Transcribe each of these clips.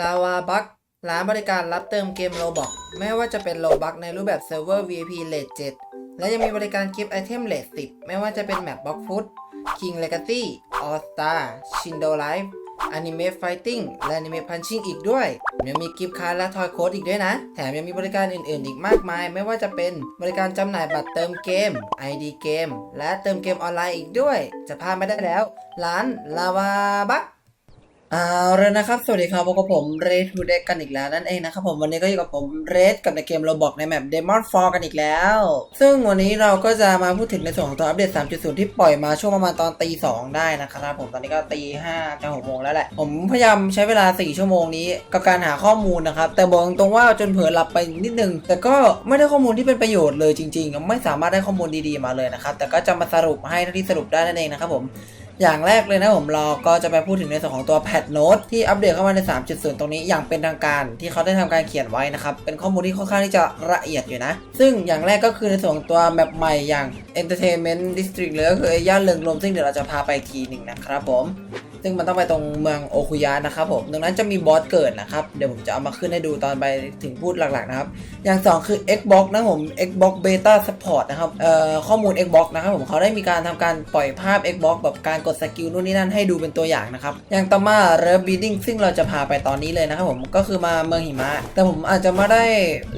ลาวาบั k ร้านบริการรับเติมเกมโ o บอกไม่ว่าจะเป็นโ o บั k ในรูปแบบเซิร์ฟเวอร์ VIP Rate 7และยังมีบริการกิฟต์ไอเทม Rate 10 ไม่ว่าจะเป็นแมปบ็อกฟุต King Legacy All Star Shindo Life Anime Fighting และ Anime Punching อีกด้วยยังมีกิฟต์การ์และทอยโค้ดอีกด้วยนะ แถมยังมีบริการอื่นๆ อีกมากมาย ไม่ว่าจะเป็นบริการจำหน่ายบัตรเติมเกม ID เกม และเติมเกมออนไลน์อีกด้วย จะพลาดไม่ได้แล้ว ร้านลาวาบัก เอาเลยนะครับ สวัสดีครับพบกับผมเรดทูเด็กกันอีกแล้วนั่นเองนะครับผมวันนี้ก็อยู่กับผมเรดกับในเกมโรบอกในแมป Demon Fall กันอีกแล้ว ซึ่งวันนี้เราก็จะมาพูดถึงในส่วนของตัวอัปเดต 3.0 ที่ปล่อยมาช่วงประมาณตอนตีสได้นะครับผมตอนนี้ก็ตีห้าจะหกโมงแล้วแหละ ผมพยายามใช้เวลา 4 ชั่วโมงนี้กับการหาข้อมูลนะครับ แต่บอกตรงๆว่าจนเผลอหลับไปนิดนึง แต่ก็ไม่ได้ข้อมูลที่เป็นประโยชน์เลยจริงๆ ไม่สามารถได้ข้อมูลดีๆมาเลยนะครับแต่ก็จะมาสรุปให้ที่สรุปได้นั่นเองนะครับผม อย่างแรกเลยนะผมรอก็จะไปพูดถึงในส่วนของตัวแพทโน้ตที่อัปเดตเข้ามาใน 3.0 ตรงนี้อย่างเป็นทางการ ที่เขาได้ทำการเขียนไว้นะครับ เป็นข้อมูลที่ค่อนข้างที่จะละเอียดอยู่นะ ซึ่งอย่างแรกก็คือในส่วนของตัวแมปใหม่อย่าง Entertainment District หรือก็คือย่านเริงรมซึ่งเดี๋ยวเราจะพาไปทีหนึ่งนะครับผม ซึ่งมันต้องไปตรงเมืองโอคุยะนะครับผมดังนั้นจะมีบอสเกิดนะครับ เดี๋ยวผมจะเอามาขึ้นให้ดูตอนไปถึงพูดหลักๆนะครับ อย่าง 2 คือ Xbox นะผม Xbox Beta Support นะครับเอ่อข้อมูล Xbox นะครับผมเขาได้มีการทำการปล่อยภาพ Xbox แบบการกดสกิลนู่นนี่นั่นให้ดูเป็นตัวอย่างนะครับ อย่างต่อมา r e b Building ซึ่งเราจะพาไปตอนนี้เลยนะครับผมก็คือมาเมืองหิมะ แต่ผมอาจจะไม่ได้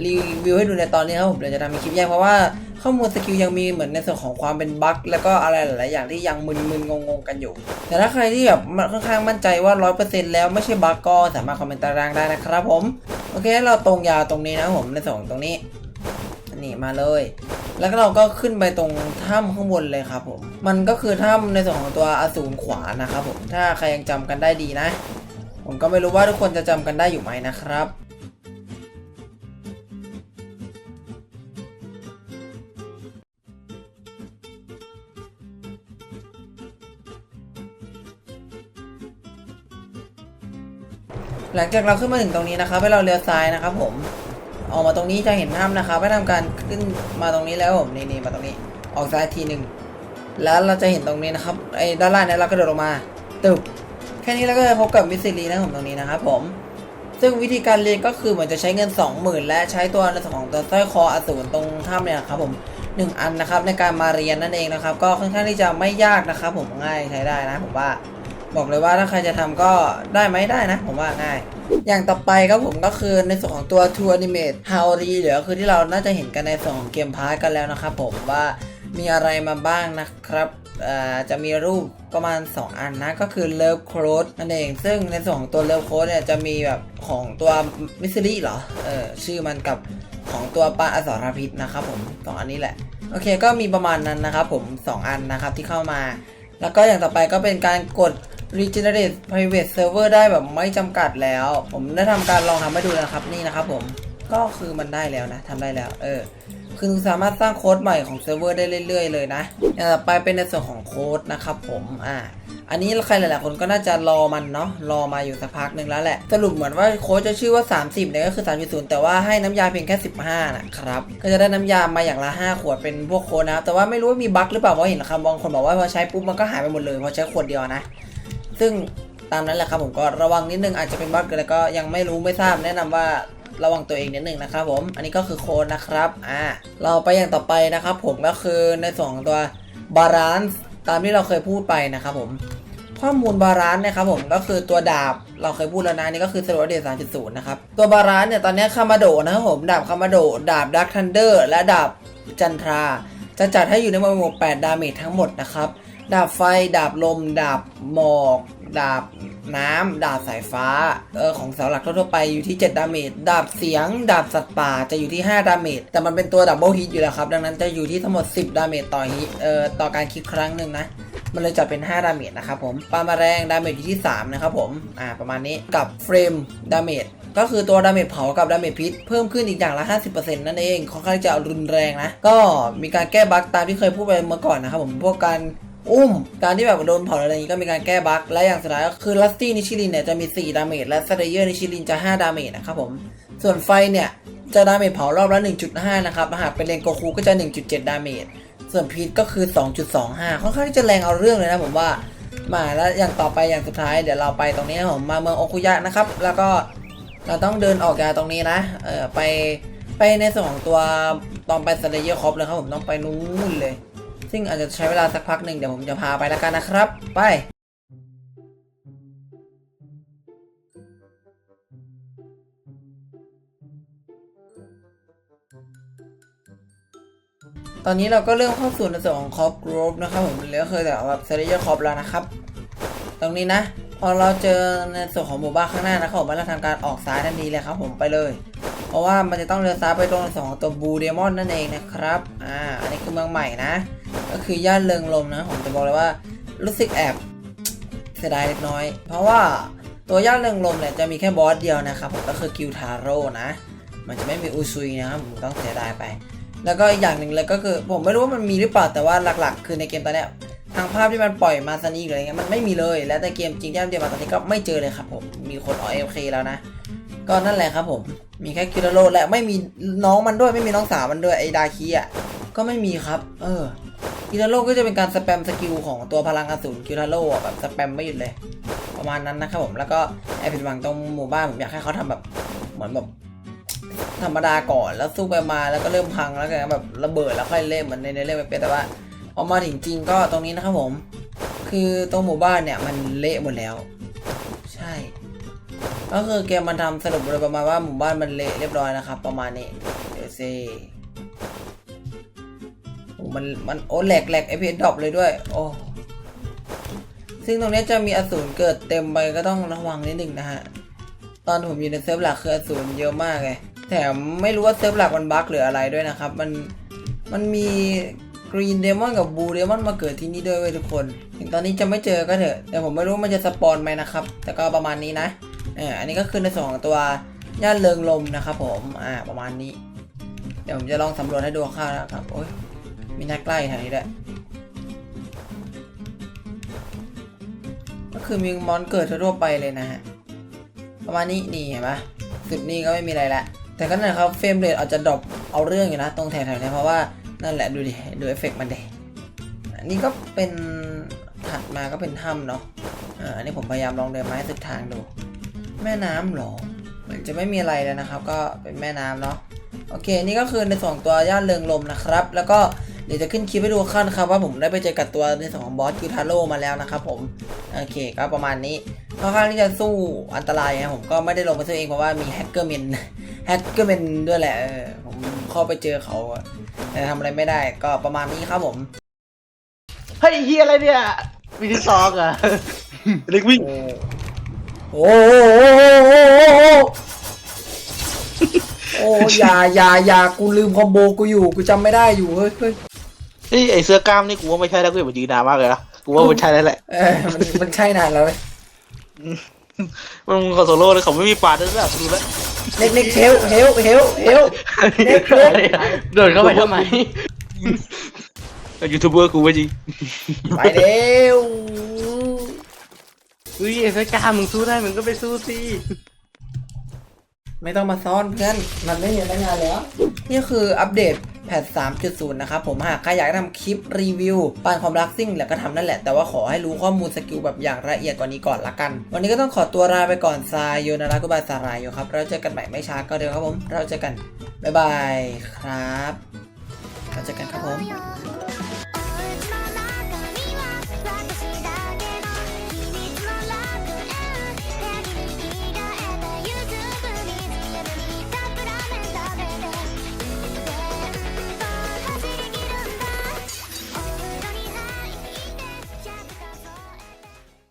รีวิวให้ดูในตอนนี้ครับผมเดี๋ยวจะทำเป็นคลิปแยกเพราะว่า ข้อมูลสกิลยังมีเหมือนในส่วนของความเป็นบั๊กแล้วก็อะไรหลายๆอย่างที่ยังมึนๆงงๆกันอยู่ แต่ถ้าใครที่แบบค่อนข้างมั่นใจว่า 100%แล้วไม่ใช่บั๊กก็สามารถคอมเมนต์ตารางได้นะครับผม โอเคเราตรงยาวตรงนี้นะผมในส่วนของตรงนี้นี่มาเลย แล้วก็เราก็ขึ้นไปตรงถ้ำข้างบนเลยครับผม มันก็คือถ้ำในส่วนของตัวอสูรขวานะครับผม ถ้าใครยังจำกันได้ดีนะ ผมก็ไม่รู้ว่าทุกคนจะจำกันได้อยู่ไหมนะครับ หลังจากเราขึ้นมาถึงตรงนี้นะครับให้เราเลี้ยวซ้ายนะครับ ผม ออกมาตรงนี้จะเห็นถ้ำนะครับให้ทำการขึ้นมาตรงนี้แล้วผมนี่นี่มาตรงนี้ ออกซ้ายทีหนึ่งแล้วเราจะเห็นตรงนี้นะครับไอ้ด้านล่างเนี่ยเราก็เดินลงมาตึบแค่นี้เราก็จะพบกับมิสซิลีนะครับผมตรงนี้นะครับผมซึ่งวิธีการเรียนก็คือเหมือนจะใช้เงิน 20,000 และใช้ตัวในส่วนของตัวสร้อยคออสูรตรงถ้ำเนี่ยครับผมหนึ่งอันนะครับในการมาเรียนนั่นเองนะครับ ก็ค่อนข้างที่จะไม่ยากนะครับ ผมง่ายใช้ได้นะผมว่า บอกเลยว่าถ้าใครจะทำก็ได้ไหมได้นะ ผมว่าง่าย อย่างต่อไปครับผมก็คือในส่วนของตัว Tour Animate h o w r y หรือก็คือที่เราน่าจะเห็นกันในส่วนของเกมพาร์ทกันแล้วนะครับผมว่ามีอะไรมาบ้างนะครับจะมีรูปประมาณ 2 อันนะ ก็คือ Love Code นั่นเอง ซึ่งในส่วนของตัว Love Code เนี่ยจะมีแบบของตัวมิสซิลี่เหรอเออชื่อมันกับของตัวปลาอสรพิษนะครับผมสองอันนี้แหละ โอเคก็มีประมาณนั้นนะครับผม 2 อันนะครับที่เข้ามา แล้วก็อย่างต่อไปก็เป็นการกด regenerate private server ได้แบบไม่จำกัดแล้ว ผมได้ทำการลองทำให้ดูนะครับนี่นะครับผมก็คือมันได้แล้วนะทำได้แล้ว เออ คือสามารถสร้างโค้ดใหม่ของเซิร์ฟเวอร์ได้เรื่อย ๆ เลยนะอย่างต่อไปเป็นในส่วนของโค้ดนะครับผมอ่าอันนี้ใครหลายๆคนก็น่าจะรอมันเนาะรอมาอยู่สักพักหนึ่งแล้วแหละ สรุปเหมือนว่าโค้ดจะชื่อว่า 30เนี่ยก็คือ 3.0 แต่ว่าให้น้ำยาเพียงแค่ 15 นะครับ ก็จะได้น้ำยามาอย่างละ 5 ขวดเป็นพวกโค้ดนะแต่ว่าไม่รู้ว่ามีบั๊กหรือเปล่าเพราะเห็นคำบางคนบอกว่าพอใช้ปุ๊บมันก็หายไปหมดเลยพราะใช้ขวดเดียวนะ ซึ่งตามนั้นแหละครับผมก็ระวังนิดนึงอาจจะเป็นบั๊กแล้วก็ยังไม่รู้ไม่ทราบแนะนำว่าระวังตัวเองนิดนึงนะครับผมอันนี้ก็คือโค้ดนะครับอ่าเราไปอย่างต่อไปนะครับ ผมก็คือในส่วนของตัวบาลานซ์ตามที่เราเคยพูดไปนะครับผมข้อมูลบาลานซ์นะครับผมก็คือตัวดาบเราเคยพูดแล้วนะนี่ก็คือสโลเดสานจิต3.0นะครับตัวบาลานซ์เนี่ยตอนนี้คามาโดนะครับผมดาบคามาโดดาบดักทันเดอร์และดาบจันทรา จะจัดให้อยู่ในหมวด8ดาเมจทั้งหมดนะครับ ดาบไฟ ดาบลม ดาบหมอก ดาบน้ำ ดาบสายฟ้า เออของเสาหลักทั่วไปอยู่ที่ 7 ดาเมจ ดาบเสียง ดาบสัตว์ป่าจะอยู่ที่ 5 ดาเมจ แต่มันเป็นตัวดับเบิลฮิตอยู่แล้วครับ ดังนั้นจะอยู่ที่ทั้งหมด 10 ดาเมจต่อฮิต เอ่อ ต่อการคลิกครั้งหนึ่งนะ มันเลยจะเป็น 5 ดาเมจนะครับผม ปามาแรง ดาเมจอยู่ที่ 3 นะครับผม อ่า ประมาณนี้ กับเฟรม ดาเมจ ก็คือตัวดาเมจเผากับดาเมจพิษเพิ่มขึ้นอีกอย่างละ 50%นั่นเอง ค่อนข้างจะรุนแรงนะ ก็มีการแก้บั๊กตามที่เคยพูดไปเมื่อก่อนนะครับผม พวกการ อุ้ม การที่แบบโดนเผาอะไรอย่างนี้ก็มีการแก้บั๊กและอย่างสุดท้ายก็คือลัสตี้นิชิลินเนี่ยจะมี 4 ดาเมจและสเตเยอร์นิชิลินจะ 5 ดาเมจนะครับผม ส่วนไฟเนี่ยจะดาเมจเผารอบละ 1.5 นะครับหากเป็นเลนโกคูก็จะ 1.7 ดาเมจ ส่วนพีทก็คือ 2.25 ค่อนข้างที่จะแรงเอาเรื่องเลยนะผมว่ามาแล้วอย่างต่อไปอย่างสุดท้ายเดี๋ยวเราไปตรงนี้ผมมาเมืองโอคุยะนะครับ แล้วก็เราต้องเดินออกจากตรงนี้นะเออไปไปในส่วนของตัวตอนไปสเลเยอร์ครบเลยครับผมต้องไปนู้นเลย ซึ่งอาจจะใช้เวลาสักพักหนึ่งเดี๋ยวผมจะพาไปแล้วกันนะครับ ไปตอนนี้เราก็เริ่มเข้าสู่ในส่วนของคอปกรุ๊ปนะครับผมเหลือเคยแต่แบบเซเรียคอปแล้วนะครับ ตรงนี้นะ พอเราเจอในส่วนของหมู่บ้านข้างหน้านะครับผมเราทำการออกซ้ายทันทีเลยครับผมไปเลย เพราะว่ามันจะต้องเลี้ยวซ้ายไปตรงสองตัวบูเดมอนนั่นเองนะครับ อ่า อันนี้คือเมืองใหม่นะ ก็คือย่านเริงลมนะ ผมจะบอกเลยว่ารู้สึกแอบเสียดายเล็กน้อย เพราะว่าตัวย่านเริงลมเนี่ยจะมีแค่บอสเดียวนะครับผมก็คือกิวทาโร่นะ มันจะไม่มีอุซุยนะครับผมต้องเสียดายไป แล้วก็อีกอย่างหนึ่งเลยก็คือ ผมไม่รู้ว่ามันมีหรือเปล่าแต่ว่าหลักๆ คือในเกมตอนเนี้ยทางภาพที่มันปล่อยมาสนีหรืออะไรเงี้ยมันไม่มีเลย และในเกมจริงที่อัปเดตมาตอนนี้ก็ไม่เจอเลยครับผมมีคนออเอฟเคแล้วนะ ก็นั่นแหละครับผม มีแค่คิราโรและไม่มีน้องมันด้วยไม่มีน้องสาวมันด้วยไอ้ดาคีอะก็ไม่มีครับ เออคิราโรก็จะเป็นการสแปมสกิลของตัวพลังอสูรคิราโร่แบบสแปมไม่หยุดเลย ประมาณนั้นนะครับผมแล้วก็ไอผิดหวังตรงหมู่บ้านผมอยากให้เขาทำแบบเหมือนแบบธรรมดาก่อนแล้วสู้ไปมาแล้วก็เริ่มพังแล้วก็แบบระเบิดแล้วค่อยเล่นเหมือนในในเล่นไปเป็นแต่ว่าพอมาถึงจริงก็ตรงนี้นะครับผม คือตรงหมู่บ้านเนี่ยมันเละหมดแล้ว ใช่ ก็คือเกมมันทำสรุปเลยประมาณว่าหมู่บ้านมันเละเรียบร้อยนะครับ ประมาณนี้เดี๋ยวซิโอ้มันมันโอ้แหลกแหลกไอพีดรอปเลยด้วย โอ้ซึ่งตรงนี้จะมีอสูรเกิดเต็มไปก็ต้องระวังนิดหนึ่งนะฮะ ตอนผมอยู่ในเซิร์ฟหลักคืออสูรเยอะมากเลยแถมไม่รู้ว่าเซิร์ฟหลักมันบั๊กหรืออะไรด้วยนะครับ มันมันมีกรีนเดมอนกับบูเดมอนมาเกิดที่นี่ด้วยเว้ยทุกคน ถึงตอนนี้จะไม่เจอก็เถอะ แต่ผมไม่รู้ว่ามันจะสปอนไหมนะครับ แต่ก็ประมาณนี้นะ อออันนี้ก็คือในส่วนของตัวย่านเริงลมนะครับผมอ่าประมาณนี้ เดี๋ยวผมจะลองสำรวจให้ดูคร่าวนะครับโอ้ยมีนักใกล้แถวนี้ด้วยก็คือมีมอนเกิดทั่วไปเลยนะฮะประมาณนี้นี่เห็นปะสิบนี่ก็ไม่มีอะไรละแต่ก็นั่นครับเฟรมเรทอาจจะดรอปเอาเรื่องอยู่นะตรงแถวๆนี้เพราะว่านั่นแหละดูดิดูเอฟเฟกต์มันเดอันนี้ก็เป็นถัดมาก็เป็นถ้ำเนาะอ่าอันนี้ผมพยายามลองเดินไม้สุดทางดู แม่น้ำเหรอเหมือนจะไม่มีอะไรเลยนะครับ ก็เป็นแม่น้ำเนาะโอเค นี่ก็คือในส่วนของตัวย่านเริงลมนะครับ แล้วก็เดี๋ยวจะขึ้นคลิปให้ดูขั้นครับว่าผมได้ไปเจอกับตัวในส่วนของบอสคิวทาโร่มาแล้วนะครับผมโอเคก็ประมาณนี้ค่อนข้างที่จะสู้อันตรายนะผมก็ไม่ได้ลงไปสู้เองเพราะว่ามีแฮกเกอร์เมนแฮกเกอร์เมนด้วยแหละเออผมเข้าไปเจอเขาอะแต่ทำอะไรไม่ได้ก็ประมาณนี้ครับผมเฮ้ยเฮียอะไรเนี่ยวิธีซอกอะเล็กวิ่ง โอ้โหโอ้อย่าอย่าอย่ากูลืมคอมโบกูอยู่กูจำไม่ได้อยู่เฮ้ยเฮ้ยเฮ้ยไอเสื้อกล้ามนี่กูว่าไม่ใช่แล้วกูเห็นมันยืนนานมากเลยนะกูว่ามันใช่แล้วแหละเออมันมันใช่นานแล้วเว้ยมันขอโซโล่เลยเขาไม่มีปาดด้วยแบบดูแล้วเน็กเน็กเฮลเฮลเฮลเฮลเน็กเน็กเดินเข้าไปทำไมยูทูบเบอร์กูไปจริงไปเร็ว เฮ้ยไอ้เสื้อกล้ามึงสู้ได้มึงก็ไปสู้สิไม่ต้องมาซ้อนเพื่อน มันไม่มีพนักงานแล้ว นี่คืออัปเดตแพท3.0 นะครับผมหากใครอยากทำคลิปรีวิวปานความรักซิ่งแล้วก็ทำนั่นแหละ แต่ว่าขอให้รู้ข้อมูลสกิลแบบอย่างละเอียดกว่านี้ก่อนละกัน วันนี้ก็ต้องขอตัวลาไปก่อนซายโยนารากุบาสารายโยครับ เราเจอกันใหม่ไม่ช้าก็เดี๋ยวครับผม เราเจอกัน บ๊ายบายครับ เราเจอกันครับผม